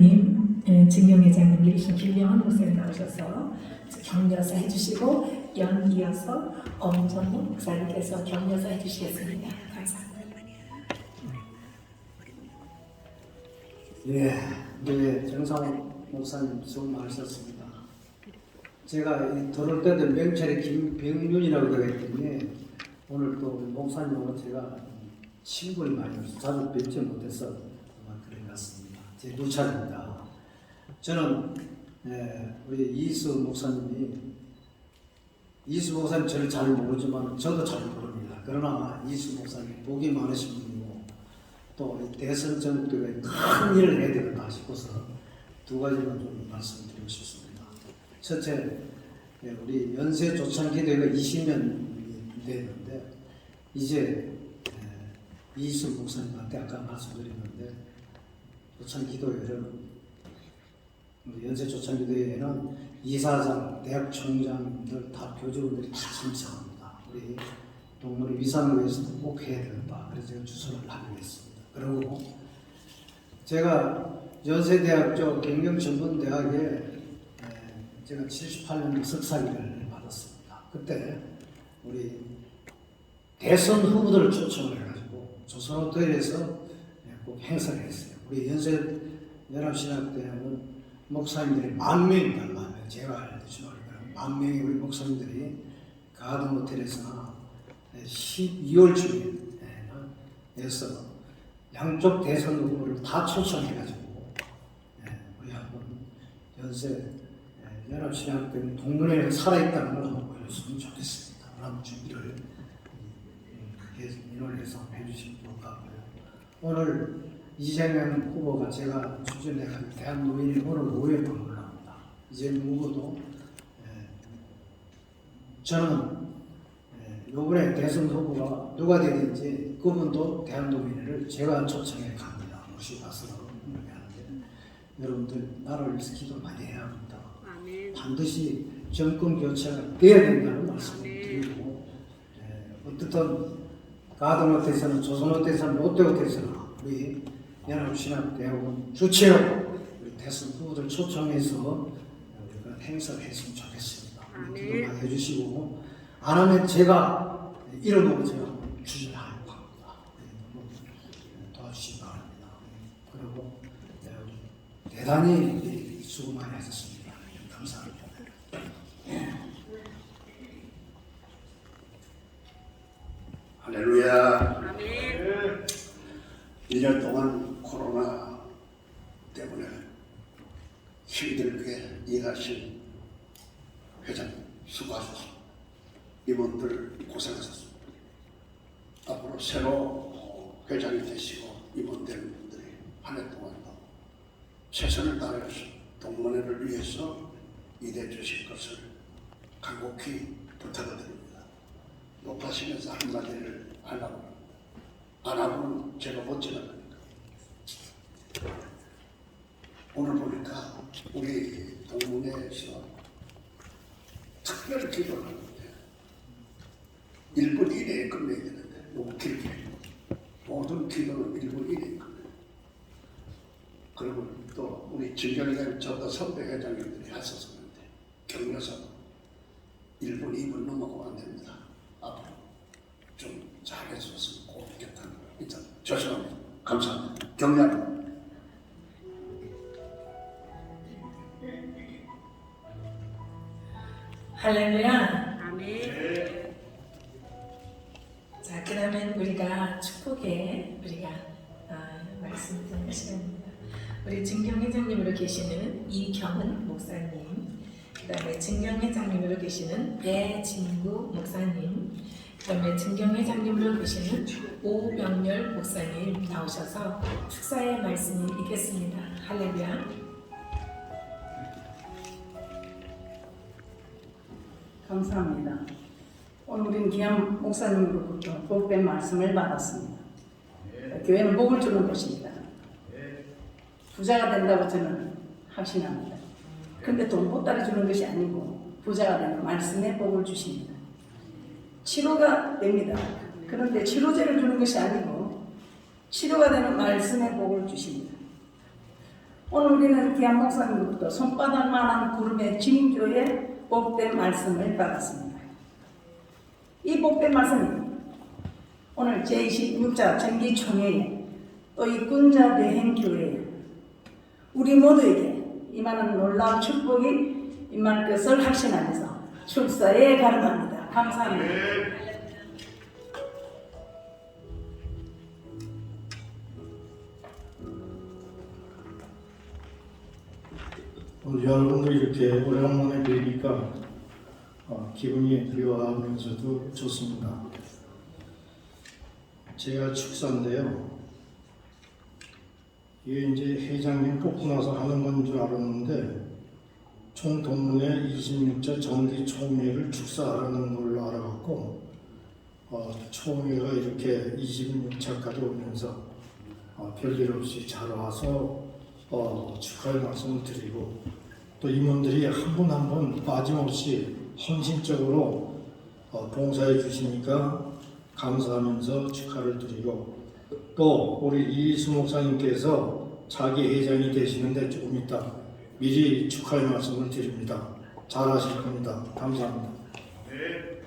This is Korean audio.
목사님, 예, 진경회장님 계신 김명환 목사님 나오셔서 격려사 해주시고 연이어서 엄정목 목사님께서 격려사 해주시겠습니다. 감사합니다. 예, 네, 정상 목사님 수고 많으셨습니다. 제가 이 들어올 때도 명찰이 김병윤이라고 그랬더니 오늘 또 목사님하고 제가 친분이 많이 자주 뵙지 못해서 아마 그런 것 같습니다. 제 누차입니다. 저는 예, 우리 이수 목사님이 이수 목사님 저를 잘 모르지만 저도 잘 모릅니다. 그러나 이수 목사님 복이 많으신 분이고 또 대선 정부에 큰 일을 해야 되겠다 싶어서 두 가지만 좀 말씀드리고 싶습니다. 첫째, 예, 우리 연세 조창기대가 20년이 됐는데 이제 예, 이수 목사님한테 아까 말씀드렸는데 조창기도회를 우리 연세 조창기도회에는 이사장, 대학 총장들 다 교직원들이 다 참석합니다. 우리 동물의 위상을 위해서도 꼭 해야 된다. 그래서 제가 주선을 하기로 했습니다. 그리고 제가 연세대학교 경영전문대학에 에, 제가 78년도 석사기를 받았습니다. 그때 우리 대선 후보들을 초청을 해가지고 조선호텔에서 예, 꼭 행사를 했어요. 우리 연세 연합신학대학은 목사님들이 만 명입니다. 만 명. 제가 알듯이 만 명의 우리 목사님들이 가든 호텔에서 12월쯤에 에서 양쪽 대선 후보를 다 초청해가지고 예, 우리 한번 연세 예, 연합신학교 동문회가 살아있다는 걸 한번 보여줬으면 좋겠습니다. 그런 준비를 음, 해- 민원을 해서 해주신 것 같고요. 오늘 이재명 후보가 제가 추진해간 대한노인이 오늘 오후에 방문을 합니다. 이재명 후보도 예, 저는 예, 요번에 대선 후보가 누가 되든지 그분도 대한노인회를 제가 초청해 갑니다. 모시 가서 이렇게 하는데 여러분들 나라를 위해서 기도 많이 해야 합니다. 반드시 정권 교체가 돼야 된다는 말씀을 드리고 예, 어떻든 가등호텔에서는 조선 호텔에서는 롯데 호텔에서는 우리 연합신학대학원 주최로 우리 대선 후보들 초청해서 우리가 행사를 했으면 좋겠습니다. 기도 많이 해주시고 안 하면 제가 이름으로 제가 추진하려고 합니다. 네, 너무 도와주시기 바랍니다. 그리고 네, 대단히 수고 많이 하셨습니다. 감사합니다. 할렐루야. 1년 동안 때문에 힘들게 일하신 회장 수고하셨습니다. 임원들 고생하셨습니다. 앞으로 새로 회장이 되시고 임원들 분들이 한 해 동안도 최선을 다해서 동문회를 위해서 일해 주실 것을 간곡히 부탁을 드립니다. 높아지면서 한마디를 하려고 합니다. 안 하고는 제가 못 지나가니까. 오늘 보니까 우리 동문회에서 특별 기도를 하는데 1분 이내에 끝내야 되는데 너무 길게 모든 기도는 1분 이내에 끝내요. 그리고 또 우리 진경회장 저도 선배 회장님들이 하셨었는데 격려사도 1분 2분 넘어가면 안 됩니다. 앞으로 좀 잘해줬으면 고맙겠다는 거 일단 죄송합니다. 감사합니다. 격려합니다. 할렐루야. 아멘. 자, 그러면 우리가 축복의 우리가 아, 말씀 듣는 시간입니다. 우리 증경회장님으로 계시는 이경은 목사님, 그다음에 증경회장님으로 계시는 배진구 목사님, 그다음에 증경회장님으로 계시는 오병열 목사님 나오셔서 축사의 말씀이 있겠습니다. 할렐루야. 감사합니다. 오늘 우리는 귀한 목사님으로부터 복된 말씀을 받았습니다. 교회는 복을 주는 곳입니다. 부자가 된다고 저는 확신합니다. 근데 돈 보따리 주는 것이 아니고 부자가 되는 말씀에 복을 주십니다. 치료가 됩니다. 그런데 치료제를 주는 것이 아니고 치료가 되는 말씀에 복을 주십니다. 오늘 우리는 귀한 목사님으로부터 손바닥만한 구름의 징조의 복된 말씀을 받았습니다. 이 복된 말씀이 오늘 제26자 정기총회에 또이 군자 대행교회에 우리 모두에게 임하는 놀라운 축복이 임할 것을 확신하면서 출사에 가능합니다. 감사합니다. 여러분들 이렇게 오래간만에 뵈니까 어, 기분이 묘하면서도 좋습니다. 제가 축사인데요. 이게 이제 회장님 뽑고 나서 하는 건 줄 알았는데 총 동문회 26자 정기 총회를 축사하라는 걸로 알아갖고 어, 총회가 이렇게 26차까지 오면서 어, 별일 없이 잘 와서 어, 축하의 말씀을 드리고 또 임원들이 한 분 한 분 빠짐없이 헌신적으로 어, 봉사해 주시니까 감사하면서 축하를 드리고 또 우리 이수 목사님께서 자기 회장이 되시는데 조금 있다 미리 축하의 말씀을 드립니다. 잘하실 겁니다. 감사합니다. 네.